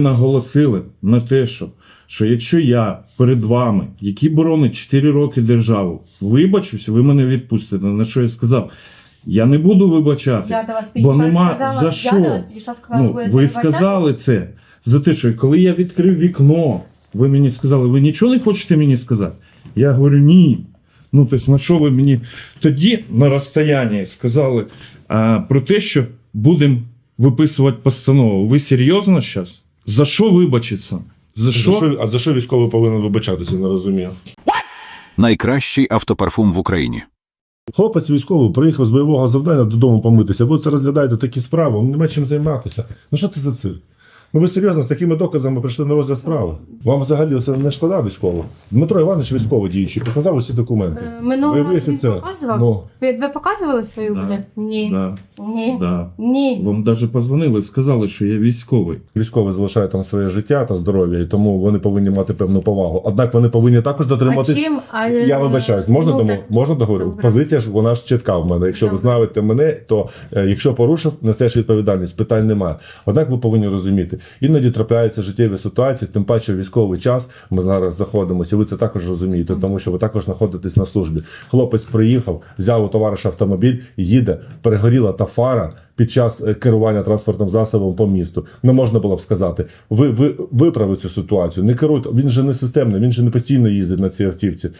наголосили на те, що, що якщо я перед вами, який боронить 4 роки державу, вибачусь, ви мене відпустите. На що я сказав? Я не буду вибачатись. Я до вас бо підійшла і нема сказала, за я до вас підійшла сказала, Ну, ви ви сказали це за те, що коли я відкрив вікно, ви мені сказали, ви нічого не хочете мені сказати? Я говорю, ні. Ну, тобто, на що ви мені тоді на розстоянні сказали а, про те, що будемо виписувати постанову. Ви серйозно зараз? За що вибачиться? За За що? що, а за що військовий повинен вибачатися, не розумію. Найкращий автопарфум в Україні. Хлопець військовий приїхав з бойового завдання додому помитися. Ви це розглядаєте такі справи, нема чим займатися. Ну що це за цирк? Ну ви серйозно з такими доказами прийшли на розгляд справи? Вам взагалі це не шкода військово? Дмитро Іванович військовий діючий, показав усі документи. Е, Минулого Бойовий разу він офіцер. показував? Ну, Ви, ви показували свою Да. буде? Ні. Да, Ні. да. Ні. Вам навіть позвонили, сказали, що я військовий. військовий залишає там своє життя та здоров'я, і тому вони повинні мати певну повагу. Однак вони повинні також А дотримуватись. чим? А, Я вибачаюсь, можна ну, тому так, можна договорити? добре. Позиція ж вона ж чітка в мене. Якщо ви Добре. знаєте мене, то е, якщо порушив, несеш відповідальність, питань немає. Однак ви повинні розуміти, іноді трапляються життєві ситуації, тим паче військовий час. Ми зараз знаходимося. Ви це також розумієте, тому що ви також знаходитесь на службі. Хлопець приїхав, взяв у товариша автомобіль, їде, перегоріла та фара. Під час е, керування транспортним засобом по місту не можна було б сказати, ви, ви виправите цю ситуацію, не керуйте. Він же не системний, він же не постійно їздить на цій автівці.